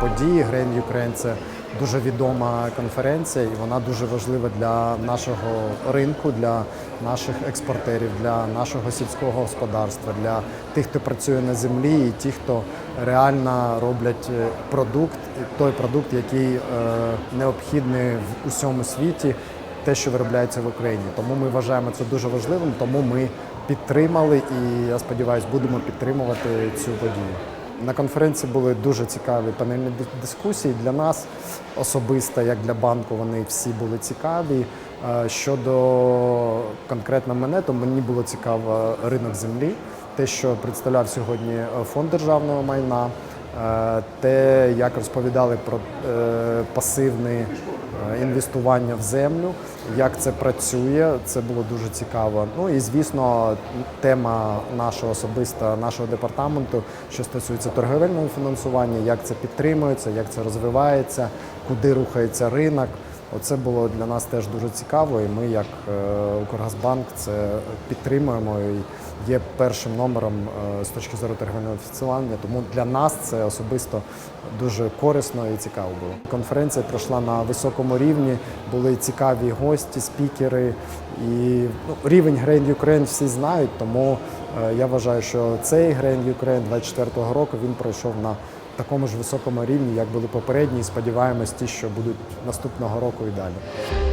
події. Grand Ukraine – це дуже відома конференція, і вона дуже важлива для нашого ринку, для наших експортерів, для нашого сільського господарства, для тих, хто працює на землі, і ті, хто реально роблять е, продукт, той продукт, який е, необхідний в усьому світі, те, що виробляється в Україні. Тому ми вважаємо це дуже важливим, тому ми підтримали і я сподіваюся, будемо підтримувати цю подію. На конференції були дуже цікаві панельні дискусії. Для нас особисто, як для банку, вони всі були цікаві. Е, Щодо конкретно мене, то мені було цікаво ринок землі, те, що представляв сьогодні е, фонд державного майна, те, як розповідали про е, пасивне е, інвестування в землю, як це працює, це було дуже цікаво. Ну і звісно, тема нашого особиста, нашого департаменту, що стосується торговельного фінансування, як це підтримується, як це розвивається, куди рухається ринок. Оце було для нас теж дуже цікаво, і ми, як е, Укргазбанк, це підтримуємо і є першим номером е, з точки зору фінансування. Тому для нас це особисто дуже корисно і цікаво було. Конференція пройшла на високому рівні, були цікаві гості, спікери. І ну, рівень Grand Ukraine всі знають, тому е, я вважаю, що цей Grand Ukraine 24-го року він пройшов на такому ж високому рівні, як були попередні, і сподіваємось, ті, що будуть наступного року і далі.